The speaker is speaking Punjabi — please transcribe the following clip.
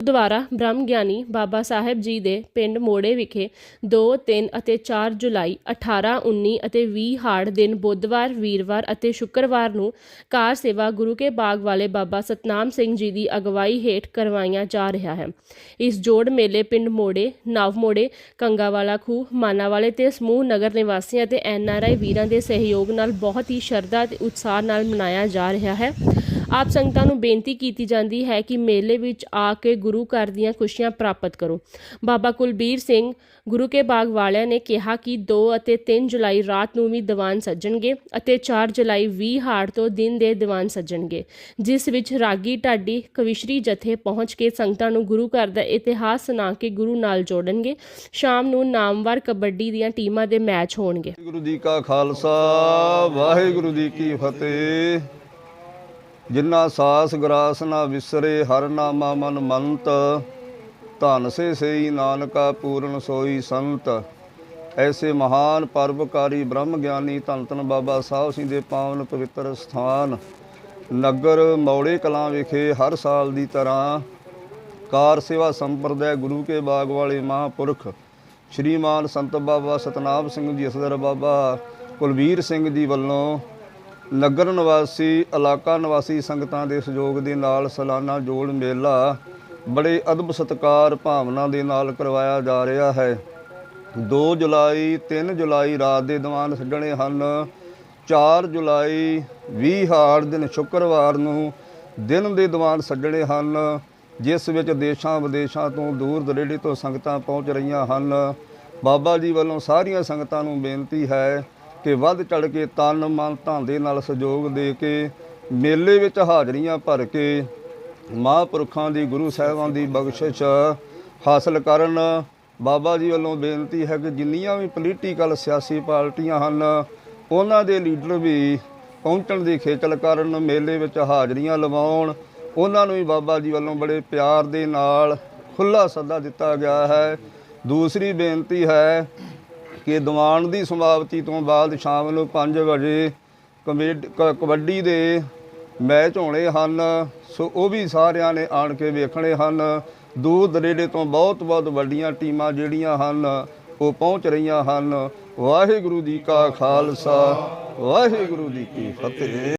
ਦੁਆਰਾ ਬ੍ਰਹਮ ਗਿਆਨੀ ਬਾਬਾ ਸਾਹਿਬ ਜੀ ਦੇ ਪਿੰਡ ਮੋੜੇ ਵਿਖੇ 2 3 ਅਤੇ 4 ਜੁਲਾਈ 18 19 ਅਤੇ 20 ਹਾੜ ਦਿਨ ਬੁੱਧਵਾਰ, ਵੀਰਵਾਰ ਅਤੇ ਸ਼ੁੱਕਰਵਾਰ ਨੂੰ ਕਾਰ ਸੇਵਾ ਗੁਰੂ ਕੇ ਬਾਗ ਵਾਲੇ ਬਾਬਾ ਸਤਨਾਮ ਸਿੰਘ ਜੀ ਦੀ ਅਗਵਾਈ ਹੇਠ ਕਰਵਾਈਆਂ ਜਾ ਰਿਹਾ ਹੈ ਇਸ ਜੋੜ ਮੇਲੇ ਪਿੰਡ ਮੋੜੇ, ਨਵ ਮੋੜੇ, ਕੰਗਾਵਾਲਾ ਖੂਹ, ਮਾਨਾਵਾਲੇ ਤੇ ਸਮੂਹ ਨਗਰ ਨਿਵਾਸੀਆਂ ਤੇ ਐਨਆਰਆਈ ਵੀਰਾਂ ਦੇ ਸਹਿਯੋਗ ਨਾਲ ਬਹੁਤ ਹੀ ਸ਼ਰਧਾ ਤੇ ਉਤਸ਼ਾਹ ਨਾਲ ਮਨਾਇਆ ਜਾ ਰਿਹਾ ਹੈ। ਆਪ ਸੰਗਤਾਂ ਨੂੰ ਬੇਨਤੀ ਕੀਤੀ ਜਾਂਦੀ ਹੈ ਕਿ ਮੇਲੇ ਵਿੱਚ ਆ ਕੇ ਗੁਰੂ ਘਰ ਦੀਆਂ ਖੁਸ਼ੀਆਂ ਪ੍ਰਾਪਤ ਕਰੋ। ਬਾਬਾ ਕੁਲਬੀਰ ਸਿੰਘ ਗੁਰੂ ਕੇ ਬਾਗ ਵਾਲਿਆਂ ਨੇ ਕਿਹਾ ਕਿ 2 ਅਤੇ 3 ਜੁਲਾਈ ਰਾਤ ਨੂੰ ਵੀ ਦੀਵਾਨ ਸੱਜਣਗੇ ਅਤੇ 4 ਜੁਲਾਈ 20 ਹਾੜ ਤੋਂ ਦਿਨ ਦੇ ਦੀਵਾਨ ਸੱਜਣਗੇ, ਜਿਸ ਵਿੱਚ ਰਾਗੀ ਢਾਡੀ ਕਵਿਸ਼ਰੀ ਜਥੇ ਪਹੁੰਚ ਕੇ ਸੰਗਤਾਂ ਨੂੰ ਗੁਰੂ ਘਰ ਦਾ ਇਤਿਹਾਸ ਸੁਣਾ ਕੇ ਗੁਰੂ ਨਾਲ ਜੋੜਨਗੇ। ਸ਼ਾਮ ਨੂੰ ਨਾਮਵਰ ਕਬੱਡੀ ਦੀਆਂ ਟੀਮਾਂ ਦੇ ਮੈਚ ਹੋਣਗੇ। ਵਾਹਿਗੁਰੂ ਜੀ ਕਾ ਖਾਲਸਾ, ਵਾਹਿਗੁਰੂ ਜੀ ਕੀ ਫਤਿਹ। ਜਿਨ੍ਹਾਂ ਸਾਸ ਗਰਾਸ ਨਾ ਵਿਸਰੇ, ਹਰ ਨਾਮਾ ਮਨ ਮੰਤ। ਧਨ ਸੇ ਸਈ ਨਾਨਕਾ ਪੂਰਨ ਸੋਈ ਸੰਤ। ਐਸੇ ਮਹਾਨ ਪਰਵਕਾਰੀ ਬ੍ਰਹਮ ਗਿਆਨੀ ਧੰਨ ਧੰਨ ਬਾਬਾ ਸਾਹਿਬ ਸਿੰਘ ਦੇ ਪਾਵਨ ਪਵਿੱਤਰ ਸਥਾਨ। ਨਗਰ ਮੌੜੇ ਕਲਾਂ ਵਿਖੇ ਹਰ ਸਾਲ ਦੀ ਤਰ੍ਹਾਂ ਕਾਰ ਸੇਵਾ ਸੰਪਰਦਾਇ ਗੁਰੂ ਕੇ ਬਾਗ ਵਾਲੇ ਮਹਾਂਪੁਰਖ ਸ਼੍ਰੀਮਾਨ ਸੰਤ ਬਾਬਾ ਸਤਨਾਮ ਸਿੰਘ ਜੀ ਅਸਦਰ ਬਾਬਾ ਕੁਲਵੀਰ ਸਿੰਘ ਜੀ ਵੱਲੋਂ ਨਗਰ ਨਿਵਾਸੀ, ਇਲਾਕਾ ਨਿਵਾਸੀ ਸੰਗਤਾਂ ਦੇ ਸਹਿਯੋਗ ਦੇ ਨਾਲ ਸਾਲਾਨਾ ਜੋੜ ਮੇਲਾ ਬੜੇ ਅਦਬ ਸਤਕਾਰ ਭਾਵਨਾ ਦੇ ਨਾਲ ਕਰਵਾਇਆ ਜਾ ਰਿਹਾ ਹੈ। 2 ਜੁਲਾਈ 3 ਜੁਲਾਈ ਰਾਤ ਦੇ ਦੀਵਾਨ ਛੱਡਣੇ ਹਨ। 4 ਜੁਲਾਈ 20 ਹਾਰ ਦਿਨ ਸ਼ੁੱਕਰਵਾਰ ਨੂੰ ਦਿਨ ਦੇ ਦੀਵਾਨ ਛੱਡਣੇ ਹਨ, ਜਿਸ ਵਿੱਚ ਦੇਸ਼ਾਂ ਵਿਦੇਸ਼ਾਂ ਤੋਂ ਦੂਰ ਦਰੇਡੇ ਤੋਂ ਸੰਗਤਾਂ ਪਹੁੰਚ ਰਹੀਆਂ ਹਨ। ਬਾਬਾ ਜੀ ਵੱਲੋਂ ਸਾਰੀਆਂ ਸੰਗਤਾਂ ਨੂੰ ਬੇਨਤੀ ਹੈ ਕਿ ਵੱਧ ਚੜ ਕੇ ਤਨ ਮਨ ਧਨ ਨਾਲ ਸਹਿਯੋਗ ਦੇ ਕੇ ਮੇਲੇ ਵਿੱਚ ਹਾਜ਼ਰੀਆਂ ਭਰ ਕੇ ਮਹਾਂਪੁਰਖਾਂ ਦੀ ਗੁਰੂ ਸਾਹਿਬਾਂ ਦੀ ਬਖਸ਼ਿਸ਼ ਹਾਸਲ ਕਰਨ। ਬਾਬਾ ਜੀ ਵੱਲੋਂ ਬੇਨਤੀ ਹੈ ਕਿ ਜਿੰਨੀਆਂ ਵੀ ਪੋਲੀਟੀਕਲ ਸਿਆਸੀ ਪਾਰਟੀਆਂ ਹਨ, ਉਹਨਾਂ ਦੇ ਲੀਡਰ ਵੀ ਪਹੁੰਚਣ ਦੀ ਖੇਚਲ ਕਰਨ, ਮੇਲੇ ਵਿੱਚ ਹਾਜ਼ਰੀਆਂ ਲਵਾਉਣ। ਉਹਨਾਂ ਨੂੰ ਵੀ ਬਾਬਾ ਜੀ ਵੱਲੋਂ ਬੜੇ ਪਿਆਰ ਦੇ ਨਾਲ ਖੁੱਲਾ ਸੱਦਾ ਦਿੱਤਾ ਗਿਆ ਹੈ। ਦੂਸਰੀ ਬੇਨਤੀ ਹੈ ਕਿ ਦੀਵਾਨ ਦੀ ਸਮਾਪਤੀ ਤੋਂ ਬਾਅਦ ਸ਼ਾਮ ਨੂੰ 5 ਵਜੇ ਕਮੇਡ- ਕ- ਕਬੱਡੀ ਦੇ ਮੈਚ ਹੋਣੇ ਹਨ। ਸੋ ਉਹ ਵੀ ਸਾਰਿਆਂ ਨੇ ਆਣ ਕੇ ਵੇਖਣੇ ਹਨ। ਦੂਰ ਦਰੇਡੇ ਤੋਂ ਬਹੁਤ ਬਹੁਤ ਵੱਡੀਆਂ ਟੀਮਾਂ ਜਿਹੜੀਆਂ ਹਨ, ਉਹ ਪਹੁੰਚ ਰਹੀਆਂ ਹਨ। ਵਾਹਿਗੁਰੂ ਜੀ ਕਾ ਖਾਲਸਾ, ਵਾਹਿਗੁਰੂ ਜੀ ਕੀ ਫਤਿਹ।